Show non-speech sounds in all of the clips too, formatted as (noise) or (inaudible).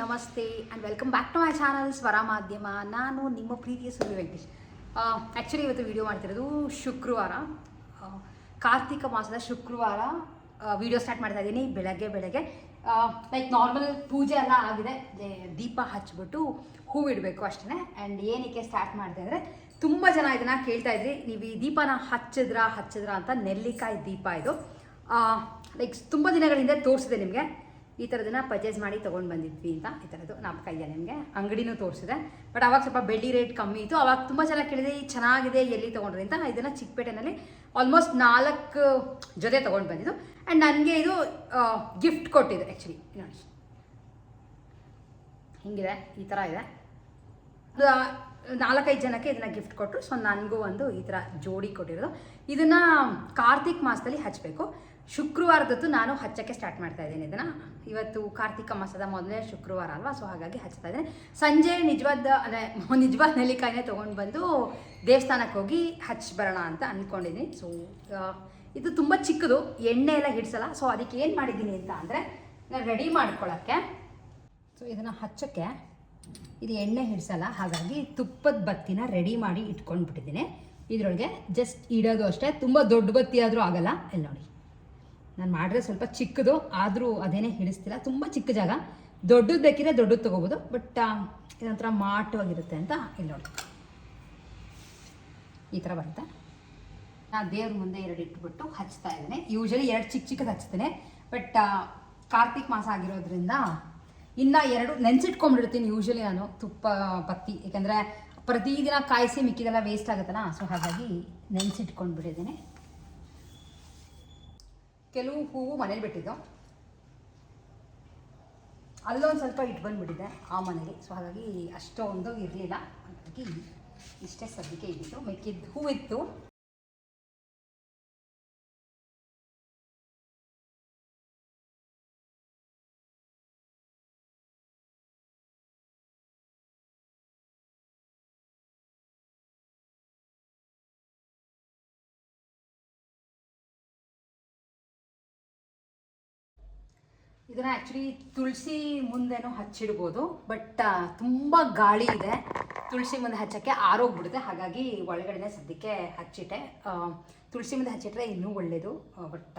ನಮಸ್ತೆ and welcome back to my channel Swara Madhyama ನಾನು ನಿಮ್ಮ ಪ್ರೀತಿಯ ಸುಳ್ಳು ವೆಂಕಟೇಶ್. ಆ್ಯಕ್ಚುಲಿ ಇವತ್ತು ವಿಡಿಯೋ ಮಾಡ್ತಿರೋದು ಶುಕ್ರವಾರ. ಕಾರ್ತಿಕ ಮಾಸದ ಶುಕ್ರವಾರ ವಿಡಿಯೋ ಸ್ಟಾರ್ಟ್ ಮಾಡ್ತಾ ಇದ್ದೀನಿ ಬೆಳಗ್ಗೆ ಬೆಳಗ್ಗೆ. ಲೈಕ್ ನಾರ್ಮಲ್ ಪೂಜೆ ಎಲ್ಲ ಆಗಿದೆ. ದೀಪ ಹಚ್ಚಿಬಿಟ್ಟು ಹೂ ಇಡಬೇಕು ಅಷ್ಟೇ ಆ್ಯಂಡ್ ಏನಕ್ಕೆ ಸ್ಟಾರ್ಟ್ ಮಾಡ್ತಾ ಇದ್ದರೆ ತುಂಬ ಜನ ಇದನ್ನು ಕೇಳ್ತಾ ಇದ್ರಿ. ನೀವು ಈ ದೀಪನ ಹಚ್ಚಿದ್ರಾ ಹಚ್ಚಿದ್ರಾ ಅಂತ ನೆಲ್ಲಿಕಾಯಿ ದೀಪ ಇದು. ಲೈಕ್ ತುಂಬ ದಿನಗಳಿಂದ ತೋರಿಸಿದೆ ನಿಮಗೆ. ಈ ಥರದನ್ನ ಪರ್ಚೇಸ್ ಮಾಡಿ ತೊಗೊಂಡು ಬಂದಿದ್ವಿ ಅಂತ ಈ ಥರದ್ದು ನಮ್ಮ ಕೈಯ ನಿಮಗೆ ಅಂಗಡಿನೂ ತೋರಿಸಿದೆ. ಬಟ್ ಅವಾಗ ಸ್ವಲ್ಪ ಬೆಳ್ಳಿ ರೇಟ್ ಕಮ್ಮಿ ಇತ್ತು. ಅವಾಗ ತುಂಬ ಚೆನ್ನಾಗಿ ಕೇಳಿದೆ, ಈ ಚೆನ್ನಾಗಿದೆ, ಎಲ್ಲಿ ತೊಗೊಂಡ್ರಿ? ಅಂತ ಇದನ್ನು ಚಿಕ್ಕಪೇಟೆನಲ್ಲಿ ಆಲ್ಮೋಸ್ಟ್ ನಾಲ್ಕು ಜೊತೆ ತೊಗೊಂಡು ಬಂದಿದ್ದು. ಆ್ಯಂಡ್ ನನಗೆ ಇದು ಗಿಫ್ಟ್ ಕೊಟ್ಟಿದೆ ಆ್ಯಕ್ಚುಲಿ ನೋಡಿ. ಹಿಂಗಿದೆ, ಈ ಥರ ಇದೆ. ನಾಲ್ಕೈದು ಜನಕ್ಕೆ ಇದನ್ನ ಗಿಫ್ಟ್ ಕೊಟ್ಟರು ಸೊ ನನಗೂ ಒಂದು ಈ ಥರ ಜೋಡಿ ಕೊಟ್ಟಿರೋದು. ಇದನ್ನ ಕಾರ್ತಿಕ್ ಮಾಸದಲ್ಲಿ ಹಚ್ಚಬೇಕು ಶುಕ್ರವಾರದತ್ತು ನಾನು ಹಚ್ಚಕ್ಕೆ ಸ್ಟಾರ್ಟ್ ಮಾಡ್ತಾ ಇದ್ದೀನಿ. ಇದನ್ನ ಇವತ್ತು ಕಾರ್ತಿಕ ಮಾಸದ ಮೊದಲನೇ ಶುಕ್ರವಾರ ಅಲ್ವಾ? ಸೊ ಹಾಗಾಗಿ ಹಚ್ತಾ ಇದ್ದೀನಿ. ಸಂಜೆ ನಿಜವಾದ, ಅಂದರೆ (laughs) ನಿಜವಾದ ನೆಲ್ಲಿಕಾಯಿನೇ ತೊಗೊಂಡು ಬಂದು ದೇವಸ್ಥಾನಕ್ಕೆ ಹೋಗಿ ಹಚ್ಚಿ ಬರೋಣ ಅಂತ ಅಂದ್ಕೊಂಡಿದ್ದೀನಿ ಸೊ ಇದು ತುಂಬ ಚಿಕ್ಕದು, ಎಣ್ಣೆ ಎಲ್ಲ ಹಿಡಿಸಲ್ಲ. ಸೊ ಅದಕ್ಕೆ ಏನು ಮಾಡಿದ್ದೀನಿ ಅಂತ ಅಂದರೆ ನಾನು ರೆಡಿ ಮಾಡ್ಕೊಳ್ಳೋಕ್ಕೆ ಸೊ ಇದನ್ನು ಹಚ್ಚೋಕ್ಕೆ ಇದು ಎಣ್ಣೆ ಹಿಡಿಸಲ್ಲ. ಹಾಗಾಗಿ ತುಪ್ಪದ ಬತ್ತಿನ ರೆಡಿ ಮಾಡಿ ಇಟ್ಕೊಂಡ್ಬಿಟ್ಟಿದ್ದೀನಿ. ಇದರೊಳಗೆ ಜಸ್ಟ್ ಇಡೋದು ಅಷ್ಟೇ. ತುಂಬ ದೊಡ್ಡ ಬತ್ತಿ ಆದರೂ ಆಗಲ್ಲ. ಇಲ್ಲಿ ನೋಡಿ. ನಾನು ಮಾಡಿದ್ರೆ ಸ್ವಲ್ಪ ಚಿಕ್ಕದು, ಆದರೂ ಅದೇನೇ ಹಿಡಿಸ್ತಿಲ್ಲ. ತುಂಬ ಚಿಕ್ಕ ಜಾಗ. ದೊಡ್ಡದು ಬೇಕಿದ್ರೆ ದೊಡ್ಡದು ತೊಗೋಬೋದು, ಬಟ್ ಇದೊಂಥರ ಮಾಟವಾಗಿರುತ್ತೆ ಅಂತ ಇಲ್ಲಿ ನೋಡಿ. ಈ ಥರ ಬರುತ್ತೆ. ನಾನು ದೇವ್ರ ಮುಂದೆ ಎರಡು ಇಟ್ಬಿಟ್ಟು ಹಚ್ತಾ ಇದ್ದೇನೆ. ಯೂಶಲಿ ಎರಡು ಚಿಕ್ಕ ಚಿಕ್ಕದು ಹಚ್ತೇನೆ, ಬಟ್ ಕಾರ್ತಿಕ್ ಮಾಸ ಆಗಿರೋದ್ರಿಂದ ಇನ್ನು ಎರಡು ನೆನ್ಸಿಟ್ಕೊಂಡ್ಬಿಡ್ತೀನಿ ಯೂಶಲಿ ನಾನು, ತುಪ್ಪ, ಪತ್ತಿ. ಯಾಕಂದರೆ ಪ್ರತಿದಿನ ಕಾಯಿಸಿ ಮಿಕ್ಕಿದೆಲ್ಲ ವೇಸ್ಟ್ ಆಗುತ್ತಲ್ಲ ಸೊ ಹಾಗಾಗಿ ನೆನ್ಸಿಟ್ಕೊಂಡ್ಬಿಟ್ಟಿದ್ದೀನಿ. ಕೆಲವು ಹೂವು ಮನೇಲಿ ಬಿಟ್ಟಿದ್ದು, ಅಲ್ಲೊಂದು ಸ್ವಲ್ಪ ಇಟ್ಟು ಬಂದುಬಿಟ್ಟಿದೆ ಆ ಮನೆಗೆ ಸೊ ಹಾಗಾಗಿ ಅಷ್ಟೊಂದು ಇರಲಿಲ್ಲ. ಹಾಗಾಗಿ ಇಷ್ಟೇ ಸದ್ಯಕ್ಕೆ ಇದ್ದಿತ್ತು ಮಿಕ್ಕಿದ್ದು ಹೂವಿತ್ತು. ಇದನ್ನ ಆ್ಯಕ್ಚುಲಿ ತುಳಸಿ ಮುಂದೆನೂ ಹಚ್ಚಿಡ್ಬೋದು ಬಟ್ ತುಂಬ ಗಾಳಿ ಇದೆ. ತುಳಸಿ ಮುಂದೆ ಹಚ್ಚೋಕ್ಕೆ ಆರೋಗ್ಬಿಡುತ್ತೆ ಹಾಗಾಗಿ ಒಳಗಡೆ ಸದ್ಯಕ್ಕೆ ಹಚ್ಚಿಟ್ಟೆ. ತುಳಸಿ ಮುಂದೆ ಹಚ್ಚಿಟ್ರೆ ಇನ್ನೂ ಒಳ್ಳೆಯದು ಬಟ್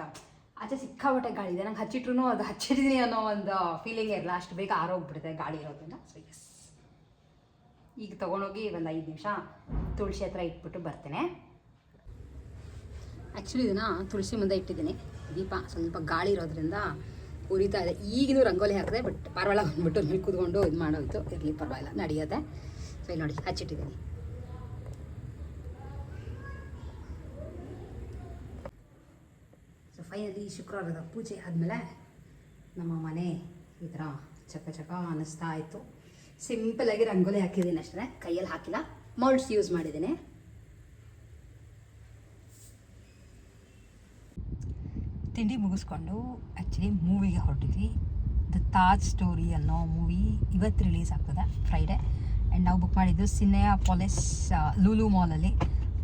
ಆಚೆ ಸಿಕ್ಕಾಬಟ್ಟೆ ಗಾಳಿ ಇದೆ. ನಂಗೆ ಹಚ್ಚಿಟ್ರು ಅದು ಹಚ್ಚಿಟ್ಟಿದ್ದೀನಿ ಅನ್ನೋ ಒಂದು ಫೀಲಿಂಗ್ ಇರಲ್ಲ. ಅಷ್ಟು ಬೇಗ ಆರೋಗ್ಬಿಡುತ್ತೆ ಗಾಳಿ ಇರೋದ್ರಿಂದ. ಸೊ ಎಸ್ ಈಗ ತೊಗೊಂಡೋಗಿ ಒಂದು ಐದು ನಿಮಿಷ ತುಳಸಿ ಹತ್ರ ಇಟ್ಬಿಟ್ಟು ಬರ್ತೇನೆ. ಆ್ಯಕ್ಚುಲಿ ಇದನ್ನು ತುಳಸಿ ಮುಂದೆ ಇಟ್ಟಿದ್ದೀನಿ. ದೀಪ, ಸ್ವಲ್ಪ ಗಾಳಿ ಇರೋದ್ರಿಂದ ಉರಿತಾ ಇದೆ. ಈಗಿನೂ ರಂಗೋಲಿ ಹಾಕಿದೆ ಬಟ್ ಪರವಾಗಿಲ್ಲ ಬಂದ್ಬಿಟ್ಟು ಅಲ್ಲಿ ಕೂತ್ಕೊಂಡು ಇದು ಮಾಡೋದು ಇರಲಿ, ಪರವಾಗಿಲ್ಲ. ನಡೆಯುತ್ತೆ. ಸೊ ಇಲ್ಲಿ ನೋಡಿ, ಹಚ್ಚಿಟ್ಟಿದ್ದೀನಿ. ಸೊ ಫೈನಲಿ ಶುಕ್ರವಾರದ ಪೂಜೆ ಆದಮೇಲೆ ನಮ್ಮ ಮನೆ ಈ ಥರ ಚಕ ಚಕ ಅನ್ನಿಸ್ತಾ ಇತ್ತು. ಆಗಿ ರಂಗೋಲಿ ಹಾಕಿದ್ದೀನಿ ಅಷ್ಟೇ. ಕೈಯಲ್ಲಿ ಹಾಕಿಲ್ಲ. ಮೌಲ್ಡ್ಸ್ ಯೂಸ್ ಮಾಡಿದ್ದೀನಿ. ತಿಂಡಿ ಮುಗಿಸ್ಕೊಂಡು ಆ್ಯಕ್ಚುಲಿ ಮೂವಿಗೆ ಹೊರಟಿದ್ವಿ. ದ ತಾಜ್ ಸ್ಟೋರಿ ಅನ್ನೋ ಮೂವಿ ಇವತ್ತು ರಿಲೀಸ್ ಆಗ್ತದೆ ಫ್ರೈಡೇ ಆ್ಯಂಡ್ ನಾವು ಬುಕ್ ಮಾಡಿದ್ದು ಸಿನೆಯಾ ಪಾಲಿಸ್ ಲೂಲು ಮಾಲಲ್ಲಿ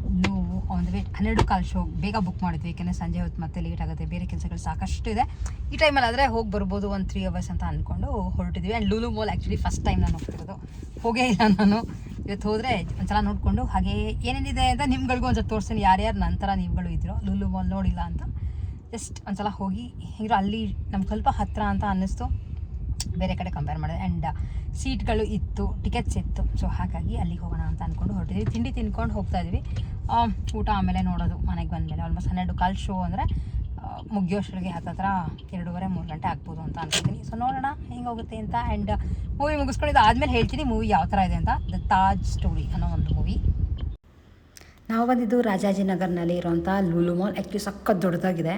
ಇನ್ನು ಆನ್ ದ ವೇ ಹನ್ನೆರಡು ಕಾಲ್ ಶೋ ಬೇಗ ಬುಕ್ ಮಾಡಿದ್ವಿ. ಏಕೆಂದರೆ ಸಂಜೆ ಹೊತ್ತು ಮತ್ತೆ ಲೇಟ್ ಆಗುತ್ತೆ. ಬೇರೆ ಕೆಲಸಗಳು ಸಾಕಷ್ಟು ಇದೆ. ಈ ಟೈಮಲ್ಲಿ ಆದರೆ ಹೋಗಿ ಬರ್ಬೋದು ಒಂದು ತ್ರೀ ಅವರ್ಸ್ ಅಂತ ಅಂದ್ಕೊಂಡು ಹೊರಟಿದ್ವಿ. And Lulu mall actually first time ನಾನು ಹೋಗ್ತಿರೋದು. ಹೋಗೇ ಇಲ್ಲ ನಾನು. ಇವತ್ತು ಹೋದರೆ ಒಂದ್ಸಲ ನೋಡಿಕೊಂಡು ಹಾಗೆ ಏನೇನಿದೆ ಅಂತ ನಿಮ್ಗಳಿಗೂ ಒಂದ್ಸಲ ತೋರಿಸ್ತೀನಿ. ಯಾರ್ಯಾರು ನಂತರ ನೀವುಗಳು ಇದ್ರು ಲೂಲು ಮಾಲ್ ನೋಡಿಲ್ಲ ಅಂತ. ಜಸ್ಟ್ ಒಂದ್ಸಲ ಹೋಗಿ ಹೇಗಿರೋ ಅಲ್ಲಿ ನಮ್ಗೆ ಸ್ವಲ್ಪ ಹತ್ತಿರ ಅಂತ ಅನ್ನಿಸ್ತು. ಬೇರೆ ಕಡೆ ಕಂಪೇರ್ ಮಾಡಿದೆ. ಆ್ಯಂಡ್ ಸೀಟ್ಗಳು ಇತ್ತು ಟಿಕೆಟ್ಸ್ ಇತ್ತು. ಸೊ ಹಾಗಾಗಿ ಅಲ್ಲಿಗೆ ಹೋಗೋಣ ಅಂತ ಅಂದ್ಕೊಂಡು ಹೊರಟಿದ್ವಿ. ತಿಂಡಿ ತಿನ್ಕೊಂಡು ಹೋಗ್ತಾ ಇದ್ವಿ ಊಟ ಆಮೇಲೆ ನೋಡೋದು. ಮನೆಗೆ ಬಂದಮೇಲೆ ಆಲ್ಮೋಸ್ಟ್ ಹನ್ನೆರಡು ಕಾಲ್ ಶೋ ಅಂದರೆ ಮುಗಿಯೋಷ್ಟರಿಗೆ ಹತ್ತತ್ರ ಎರಡೂವರೆ, ಮೂರು ಗಂಟೆ ಆಗ್ಬೋದು ಅಂತ ಅನ್ಕೊತೀನಿ. ಸೊ ನೋಡೋಣ ಹೆಂಗೆ ಹೋಗುತ್ತೆ ಅಂತ. ಆ್ಯಂಡ್ ಮೂವಿ ಮುಗಿಸ್ಕೊಂಡಿದ್ದು ಆದಮೇಲೆ ಹೇಳ್ತೀನಿ ಮೂವಿ ಯಾವ ಥರ ಇದೆ ಅಂತ. ದ ತಾಜ್ ಸ್ಟೋರಿ ಅನ್ನೋ ಒಂದು ಮೂವಿ ನಾವು ಬಂದಿದ್ದು ರಾಜಾಜಿನಗರ್ನಲ್ಲಿ ಇರೋಂಥ ಲೂಲು ಮಾಲ್. ಆ್ಯಕ್ಚುಲಿ ಸಖತ್ ದೊಡ್ಡದಾಗಿದೆ.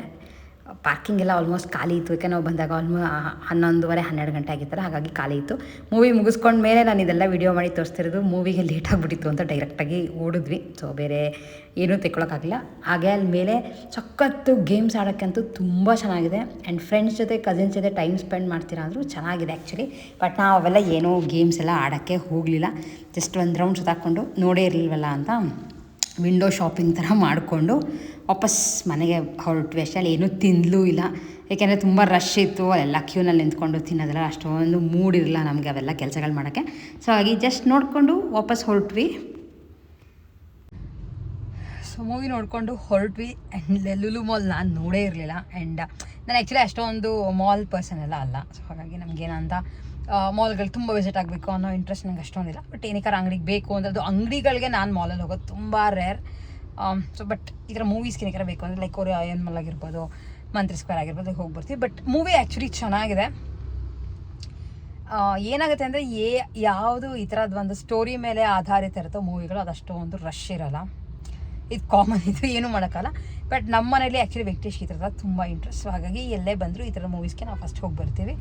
ಪಾರ್ಕಿಂಗ್ ಎಲ್ಲ ಆಲ್ಮೋಸ್ಟ್ ಖಾಲಿ ಇತ್ತು. ಯಾಕೆ ನಾವು ಬಂದಾಗ ಆಲ್ಮೋ ಹನ್ನೊಂದುವರೆ, ಹನ್ನೆರಡು ಗಂಟೆ ಆಗಿತ್ತಲ್ಲ ಹಾಗಾಗಿ ಖಾಲಿ ಇತ್ತು. ಮೂವಿ ಮುಗಿಸ್ಕೊಂಡ ಮೇಲೆ ನಾನು ಇದೆಲ್ಲ ವೀಡಿಯೋ ಮಾಡಿ ತೋರಿಸ್ತಿರೋದು ಮೂವಿಗೆ ಲೇಟ್ ಆಗಿಬಿಟ್ಟಿತ್ತು ಅಂತ ಡೈರೆಕ್ಟಾಗಿ ಓಡಿದ್ವಿ. ಸೊ ಬೇರೆ ಏನೂ ತೆಕ್ಕೊಳಕ್ಕಾಗಿಲ್ಲ ಹಾಗೆ ಅಲ್ಲಿ ಮೇಲೆ ಸಖತ್ತು ಗೇಮ್ಸ್ ಆಡೋಕ್ಕಂತೂ ತುಂಬ ಚೆನ್ನಾಗಿದೆ. ಆ್ಯಂಡ್ ಫ್ರೆಂಡ್ಸ್ ಜೊತೆ ಕಸಿನ್ಸ್ ಜೊತೆ ಟೈಮ್ ಸ್ಪೆಂಡ್ ಮಾಡ್ತೀರಾ ಅಂದರೂ ಚೆನ್ನಾಗಿದೆ ಆ್ಯಕ್ಚುಲಿ ಬಟ್ ನಾವು ಅವೆಲ್ಲ ಏನೂ ಗೇಮ್ಸ್ ಎಲ್ಲ ಆಡೋಕ್ಕೆ ಹೋಗಲಿಲ್ಲ. ಜಸ್ಟ್ ಒಂದು ರೌಂಡ್ ಸುತ್ತಾಕೊಂಡು ನೋಡೇ ಇರಲಿಲ್ವಲ್ಲ ಅಂತ. ವಿಂಡೋ ಶಾಪಿಂಗ್ ಥರ ಮಾಡಿಕೊಂಡು ವಾಪಸ್ ಮನೆಗೆ ಹೊರಟ್ವಿ. ಅಷ್ಟೇ ಅಲ್ಲಿ ಏನೂ ತಿಂದಲೂ ಇಲ್ಲ. ಏಕೆಂದರೆ ತುಂಬ ರಶ್ ಇತ್ತು. ಎಲ್ಲ ಕ್ಯೂನಲ್ಲಿ ನಿಂತ್ಕೊಂಡು ತಿನ್ನೋದೆಲ್ಲ ಅಷ್ಟೊಂದು ಮೂಡಿರಲಿಲ್ಲ ನಮಗೆ ಅವೆಲ್ಲ ಕೆಲಸಗಳು ಮಾಡೋಕ್ಕೆ. ಸೊ ಹಾಗೆ ಜಸ್ಟ್ ನೋಡಿಕೊಂಡು ವಾಪಸ್ ಹೊರಟ್ವಿ. ಸೊ ಮೂವಿ ನೋಡಿಕೊಂಡು ಹೊರಟ್ವಿ. ಆ್ಯಂಡ್ ಲುಲು ಮಾಲ್ ನಾನು ನೋಡೇ ಇರಲಿಲ್ಲ. ಆ್ಯಂಡ್ ನಾನು ಆ್ಯಕ್ಚುಲಿ ಅಷ್ಟೊಂದು ಮಾಲ್ ಪರ್ಸನ್ ಎಲ್ಲ ಅಲ್ಲ. ಸೊ ಹಾಗಾಗಿ ನಮಗೇನಂತ ಮಾಲ್ಗಳು ತುಂಬ ವಿಸಿಟ್ ಆಗಬೇಕು ಅನ್ನೋ ಇಂಟ್ರೆಸ್ಟ್ ನಂಗೆ ಅಷ್ಟೊಂದಿಲ್ಲ. ಬಟ್ ಏನಕ್ಕಾರ ಅಂಗಡಿಗೆ ಬೇಕು ಅಂದರೆ ಅದು ಅಂಗಡಿಗಳಿಗೆ ನಾನು ಮಾಲಲ್ಲಿ ಹೋಗೋದು ತುಂಬ ರೇರ್ ಸೊ ಬಟ್ ಈ ಥರ ಮೂವೀಸ್ಗೆ ಏನಕ್ಕಾರ ಬೇಕು ಅಂದರೆ ಲೈಕ್ ಅವ್ರು ಅಯನ್ ಮಾಲ್ ಆಗಿರ್ಬೋದು ಮಂತ್ರಿ ಸ್ಕ್ವೇರ್ ಆಗಿರ್ಬೋದು ಹೋಗಿ ಬರ್ತೀವಿ. ಬಟ್ ಮೂವಿ ಆ್ಯಕ್ಚುಲಿ ಚೆನ್ನಾಗಿದೆ. ಏನಾಗುತ್ತೆ ಅಂದರೆ ಏ ಯಾವುದು ಈ ಥರದ್ದು ಒಂದು ಸ್ಟೋರಿ ಮೇಲೆ ಆಧಾರಿತ ಇರುತ್ತೋ ಮೂವಿಗಳು ಅದಷ್ಟೊಂದು ರಶ್ ಇರಲ್ಲ. ಇದು ಕಾಮನ್ ಇದು ಏನೂ ಮಾಡೋಕ್ಕಲ್ಲ ಬಟ್ ನಮ್ಮ ಮನೇಲಿ ಆ್ಯಕ್ಚುಲಿ ವೆಂಕಟೇಶ್ ಈ ಥರದ ತುಂಬ ಇಂಟ್ರೆಸ್ಟ್ ಹಾಗಾಗಿ ಎಲ್ಲೇ ಬಂದರೂ ಈ ಥರ ಮೂವೀಸ್ಗೆ ನಾವು ಫಸ್ಟ್ ಹೋಗಿ ಬರ್ತೀವಿ.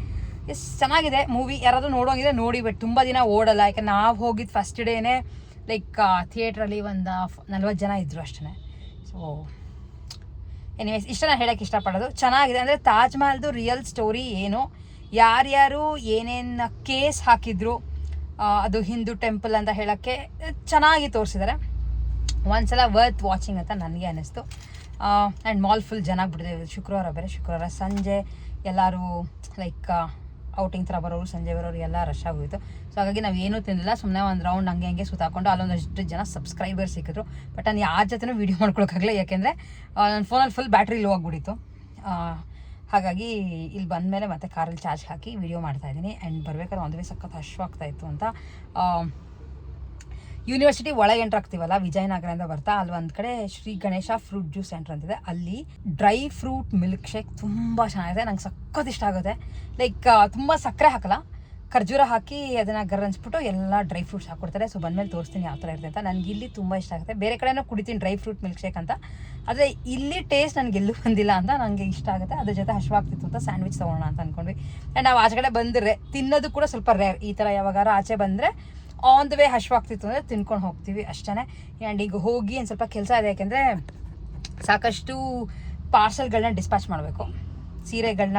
ಎಸ್, ಚೆನ್ನಾಗಿದೆ. ಮೂವಿ ಯಾರಾದರೂ ನೋಡೋಂಗಿದ್ರೆ ನೋಡಿ ಬಟ್ ತುಂಬ ದಿನ ಓಡಲ್ಲ. ಯಾಕೆ, ನಾವು ಹೋಗಿದ್ದು ಫಸ್ಟ್ ಡೇನೇ ಲೈಕ್ ಥಿಯೇಟ್ರಲ್ಲಿ ಒಂದು ನಲ್ವತ್ತು ಜನ ಇದ್ದರು ಅಷ್ಟೇ ಸೊ ಎನಿವೇಸ್ ಇಷ್ಟ ನಾನು ಹೇಳೋಕ್ಕೆ ಇಷ್ಟಪಡೋದು. ಚೆನ್ನಾಗಿದೆ. ಅಂದರೆ ತಾಜ್ ಮಹಲ್ದು ರಿಯಲ್ ಸ್ಟೋರಿ ಏನು? ಯಾರ್ಯಾರು ಏನೇನು ಕೇಸ್ ಹಾಕಿದ್ರು ಅದು ಹಿಂದೂ ಟೆಂಪಲ್ ಅಂತ ಹೇಳೋಕ್ಕೆ ಚೆನ್ನಾಗಿ ತೋರಿಸಿದ್ದಾರೆ ಒಂದ್ಸಲ ವರ್ತ್ ವಾಚಿಂಗ್ ಅಂತ ನನಗೆ ಅನ್ನಿಸ್ತು ಆ್ಯಂಡ್ ಮಾಲ್ ಫುಲ್ ಜನ ಬಿಡಿದೆ ಶುಕ್ರವಾರ ಬೇರೆ, ಶುಕ್ರವಾರ ಸಂಜೆ ಎಲ್ಲರೂ ಲೈಕ್ ಔಟಿಂಗ್ ಥರ ಬರೋರು, ಸಂಜೆ ಬರೋರು ಎಲ್ಲ ರಶ್ ಆಗೋಯಿತು. ಸೊ ಹಾಗಾಗಿ ನಾವು ಏನೂ ತಿಂದಿಲ್ಲ ಸುಮ್ಮನೆ ಒಂದು ರೌಂಡ್ ಹಂಗೆ ಹಂಗೆ ಸುತ್ತಾಕೊಂಡು ಅಲ್ಲೊಂದಷ್ಟು ಜನ ಸಬ್ಸ್ಕ್ರೈಬರ್ ಸಿಕ್ಕಿದ್ರು. ಬಟ್ ನಾನು ಯಾರ ಜೊತೆನೂ ವೀಡಿಯೋ (laughs) ಮಾಡ್ಕೊಳಕ್ಕಾಗಲ್ಲ ಯಾಕೆಂದರೆ ನನ್ನ ಫೋನಲ್ಲಿ ಫುಲ್ ಬ್ಯಾಟ್ರಿ ಲೋ ಆಗಿಬಿಡಿತ್ತು ಹಾಗಾಗಿ ಇಲ್ಲಿ ಬಂದಮೇಲೆ ಮತ್ತೆ ಕಾರಲ್ಲಿ ಚಾರ್ಜ್ ಹಾಕಿ ವಿಡಿಯೋ ಮಾಡ್ತಾ ಇದ್ದೀನಿ. ಆ್ಯಂಡ್ ಬರಬೇಕಾದ್ರೆ ಒಂದು ವೇ ಸಖತ್ ಹಶ್ವಾಗ್ತಾಯಿತ್ತು ಅಂತ ಯೂನಿವರ್ಸಿಟಿ ಒಳಗೆ ಎಂಟರ್ ಆಗ್ತೀವಲ್ಲ, ವಿಜಯನಗರದಿಂದ ಬರ್ತಾ, ಅಲ್ಲಿ ಒಂದು ಕಡೆ Sri Ganesha fruit juice centre ಅಂತಿದೆ. ಅಲ್ಲಿ ಡ್ರೈ ಫ್ರೂಟ್ ಮಿಲ್ಕ್ ಶೇಕ್ ತುಂಬ ಚೆನ್ನಾಗಿದೆ. ನಂಗೆ ಸಖತ್ ಇಷ್ಟ ಆಗುತ್ತೆ. ಲೈಕ್ ತುಂಬ ಸಕ್ಕರೆ ಹಾಕಲ್ಲ. ಖರ್ಜೂರ ಹಾಕಿ ಅದನ್ನು ಗರ್ರನ್ಸ್ಬಿಟ್ಟು ಎಲ್ಲ ಡ್ರೈ ಫ್ರೂಟ್ಸ್ ಹಾಕ್ಕೊಡ್ತಾರೆ ಸೊ ಬಂದಮೇಲೆ ತೋರಿಸ್ತೀನಿ ಯಾವ ಥರ ಇರುತ್ತೆ ಅಂತ. ನನಗೆ ಇಲ್ಲಿ ತುಂಬ ಇಷ್ಟ ಆಗುತ್ತೆ. ಬೇರೆ ಕಡೆನೂ ಕುಡಿತೀನಿ ಡ್ರೈ ಫ್ರೂಟ್ ಮಿಲ್ಕ್ ಶೇಕ್ ಅಂತ. ಆದರೆ ಇಲ್ಲಿ ಟೇಸ್ಟ್ ನನಗೆ ಎಲ್ಲೂ ಬಂದಿಲ್ಲ ಅಂತ ನನಗೆ ಇಷ್ಟ ಆಗುತ್ತೆ. ಅದ್ರ ಜೊತೆ ಹಶ್ವಾಗ್ತಿತ್ತು ಅಂತ ಸ್ಯಾಂಡ್ವಿಚ್ ತೊಗೊಳ್ಳೋಣ ಅಂತ ಅಂದ್ಕೊಂಡ್ವಿ ಆ್ಯಂಡ್ ನಾವು ಆಚೆ ಕಡೆ ಬಂದರೆ ತಿನ್ನೋದು ಕೂಡ ಸ್ವಲ್ಪ ರೇರ್ ಈ ಥರ ಯಾವಾಗಾರ ಆಚೆ ಬಂದರೆ ಆನ್ ದ ವೇ ಹಶ್ವಾಗ್ತಿತ್ತು ಅಂದರೆ ತಿನ್ಕೊಂಡು ಹೋಗ್ತೀವಿ ಅಷ್ಟೇ ಆ್ಯಂಡ್ ಈಗ ಹೋಗಿ ಒಂದು ಸ್ವಲ್ಪ ಕೆಲಸ ಇದೆ, ಯಾಕೆಂದರೆ ಸಾಕಷ್ಟು ಪಾರ್ಸಲ್ಗಳನ್ನ ಡಿಸ್ಪ್ಯಾಚ್ ಮಾಡಬೇಕು. ಸೀರೆಗಳನ್ನ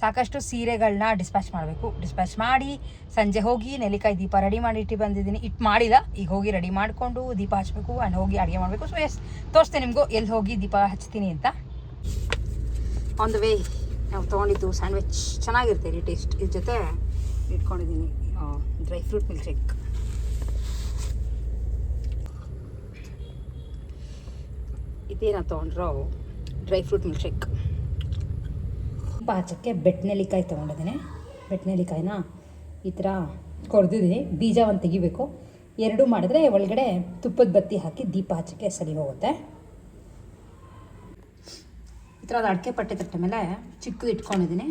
ಸಾಕಷ್ಟು ಸೀರೆಗಳನ್ನ ಡಿಸ್ಪ್ಯಾಚ್ ಮಾಡಬೇಕು. ಡಿಸ್ಪ್ಯಾಚ್ ಮಾಡಿ ಸಂಜೆ ಹೋಗಿ ನೆಲ್ಲಿಕಾಯಿ ದೀಪ ರೆಡಿ ಮಾಡಿ ಇಟ್ಟು ಬಂದಿದ್ದೀನಿ. ಇಟ್ಟು ಮಾಡಿಲ್ಲ, ಈಗ ಹೋಗಿ ರೆಡಿ ಮಾಡಿಕೊಂಡು ದೀಪ ಹಚ್ಚಬೇಕು ಆ್ಯಂಡ್ ಹೋಗಿ ಅಡುಗೆ ಮಾಡಬೇಕು. ಸೊ ಎಸ್ ತೋರಿಸ್ತೇನೆ ನಿಮಗೂ ಎಲ್ಲಿ ಹೋಗಿ ದೀಪ ಹಚ್ತೀನಿ ಅಂತ. ಆನ್ ದ ವೇ ನಾವು ತೊಗೊಂಡಿದ್ದು ಸ್ಯಾಂಡ್ವಿಚ್ ಚೆನ್ನಾಗಿರುತ್ತೆ ರೀ ಟೇಸ್ಟ್ ಇದ್ರ ಜೊತೆ ಇಟ್ಕೊಂಡಿದ್ದೀನಿ. ಡ್ರೈ ಫ್ರೂಟ್ ಮಿಲ್ಕ್ ಶೇಕ್ ಇದೇನ ತೊಗೊಂಡ್ರೋ? ಡ್ರೈ ಫ್ರೂಟ್ ಮಿಲ್ಕ್ ಶೇಕ್ ಪಾಚಕ್ಕೆ ಬೆಟ್ನೆಲಿಕಾಯಿ ತೊಗೊಂಡಿದ್ದೀನಿ. ಬೆಟ್ನೆಲಿಕಾಯಿನ ಈ ಥರ ಕೊಡ್ದಿದ್ದೀನಿ ಬೀಜ ಒಂದು ತೆಗಿಬೇಕು. ಎರಡು ಮಾಡಿದ್ರೆ ಒಳಗಡೆ ತುಪ್ಪದ ಬತ್ತಿ ಹಾಕಿ ದೀಪ ಹಚ್ಚಕ್ಕೆ ಸರಿ ಹೋಗುತ್ತೆ. ಈ ಥರ ಅಡಿಕೆ ಪಟ್ಟೆ ತಟ್ಟೆ ಮೇಲೆ ಚಿಕ್ಕದು ಇಟ್ಕೊಂಡಿದ್ದೀನಿ.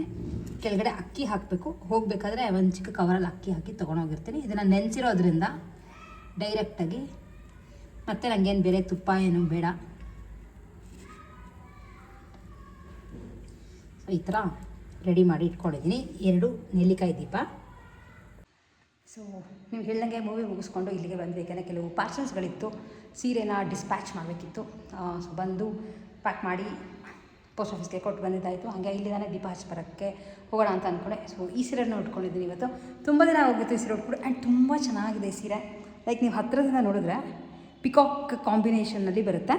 ಕೆಳಗಡೆ ಅಕ್ಕಿ ಹಾಕಬೇಕು. ಹೋಗಬೇಕಾದ್ರೆ ಒಂದು ಚಿಕ್ಕ ಕವರಲ್ಲಿ ಅಕ್ಕಿ ಹಾಕಿ ತೊಗೊಂಡೋಗಿರ್ತೀನಿ. ಇದನ್ನು ನೆನೆಸಿರೋದ್ರಿಂದ ಡೈರೆಕ್ಟಾಗಿ ಮತ್ತು ನನಗೇನು ಬೇರೆ ತುಪ್ಪ ಏನು ಬೇಡ. ಸೊ ಈ ಥರ ರೆಡಿ ಮಾಡಿ ಇಟ್ಕೊಂಡಿದ್ದೀನಿ. ಎರಡು ನೆಲ್ಲಿಕಾಯಿ ದೀಪ. ಸೊ ನೀವು ಹೇಳ್ದಂಗೆ ಮೂವಿ ಮುಗಿಸ್ಕೊಂಡು ಇಲ್ಲಿಗೆ ಬಂದು ಯಾಕೆಂದರೆ ಕೆಲವು ಪಾರ್ಸಲ್ಸ್ಗಳಿತ್ತು ಸೀರೆನ ಡಿಸ್ಪ್ಯಾಚ್ ಮಾಡಬೇಕಿತ್ತು. ಸೊ ಬಂದು ಪ್ಯಾಕ್ ಮಾಡಿ ಪೋಸ್ಟ್ ಆಫೀಸ್ಗೆ ಕೊಟ್ಟು ಬಂದಿದ್ದಾಯಿತು. ಹಾಗೆ ಇಲ್ಲಿದಾನೆ ದೀಪ ಹಚ್ಚಿ ಬರೋಕ್ಕೆ ಹೋಗೋಣ ಅಂತ ಅಂದ್ಕೊಂಡೆ. ಸೊ ಈ ಸೀರೆನ ಉಟ್ಕೊಂಡಿದ್ದೀನಿ ಇವತ್ತು. ತುಂಬ ದಿನ ಹೋಗಿತ್ತು ಈ ಸೀರೆ ಉಟ್ಕೊಂಡು ಆ್ಯಂಡ್ ತುಂಬ ಚೆನ್ನಾಗಿದೆ ಈ ಸೀರೆ. ಲೈಕ್ ನೀವು ಹತ್ತಿರದಿಂದ ನೋಡಿದ್ರೆ ಪಿಕಾಕ್ ಕಾಂಬಿನೇಷನ್ನಲ್ಲಿ ಬರುತ್ತೆ.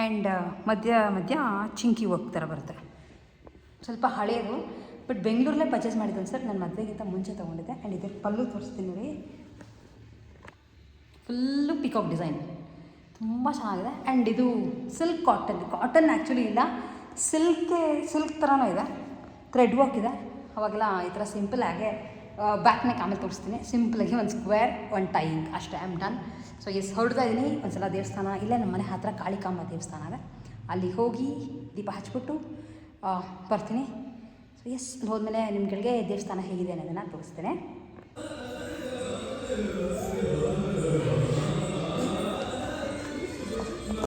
ಆ್ಯಂಡ್ ಮಧ್ಯ ಮಧ್ಯ ಚಿಂಕಿ ವರ್ಕ್ ಥರ ಬರುತ್ತೆ. ಸ್ವಲ್ಪ ಹಳೆಯದು ಬಟ್ ಬೆಂಗಳೂರಲ್ಲೇ ಪರ್ಚೇಸ್ ಮಾಡಿದ್ದು ಸರ್ ನನ್ನ ಮದುವೆಗಿಂತ ಮುಂಚೆ ತೊಗೊಂಡಿದ್ದೆ. ಆ್ಯಂಡ್ ಇದಕ್ಕೆ ಪಲ್ಲು ತೋರಿಸ್ತೀನಿ ನೋಡಿ. ಫುಲ್ಲು ಪಿಕಾಕ್ ಡಿಸೈನ್ ತುಂಬ ಚೆನ್ನಾಗಿದೆ. ಆ್ಯಂಡ್ ಇದು ಸಿಲ್ಕ್ ಕಾಟನ್ ಕಾಟನ್ ಆ್ಯಕ್ಚುಲಿ ಇಲ್ಲ. ಸಿಲ್ಕ್ ಸಿಲ್ಕ್ ಥರನೂ ಇದೆ. ಥ್ರೆಡ್ ವರ್ಕ್ ಇದೆ. ಅವಾಗೆಲ್ಲ ಈ ಥರ ಸಿಂಪಲ್ ಆಗಿ ಬ್ಯಾಕ್ ನೆಕ್ ಆಮೇಲೆ ತೋರಿಸ್ತೀನಿ. ಸಿಂಪಲಾಗಿ ಒಂದು ಸ್ಕ್ವೇರ್ ಒಂದು ಟೈಯಿಂಗ್ ಅಷ್ಟೇ ಆಮ್ ಡನ್ ಸೊ ಎಸ್ ಹೊರಡ್ತಾ ಇದ್ದೀನಿ ಒಂದು ಸಲ ದೇವಸ್ಥಾನ, ಇಲ್ಲೇ ನಮ್ಮ ಮನೆ ಹತ್ರ ಕಾಳಿಕಾಂಬ ದೇವಸ್ಥಾನ ಇದೆ. ಅಲ್ಲಿ ಹೋಗಿ ದೀಪ ಹಚ್ಬಿಟ್ಟು ಬರ್ತೀನಿ. ಸೊ ಎಸ್ ಹೋದ್ಮೇಲೆ ನಿಮ್ಗಳಿಗೆ ದೇವಸ್ಥಾನ ಹೇಗಿದೆ ಅನ್ನೋದನ್ನು ತೋರಿಸ್ತೇನೆ.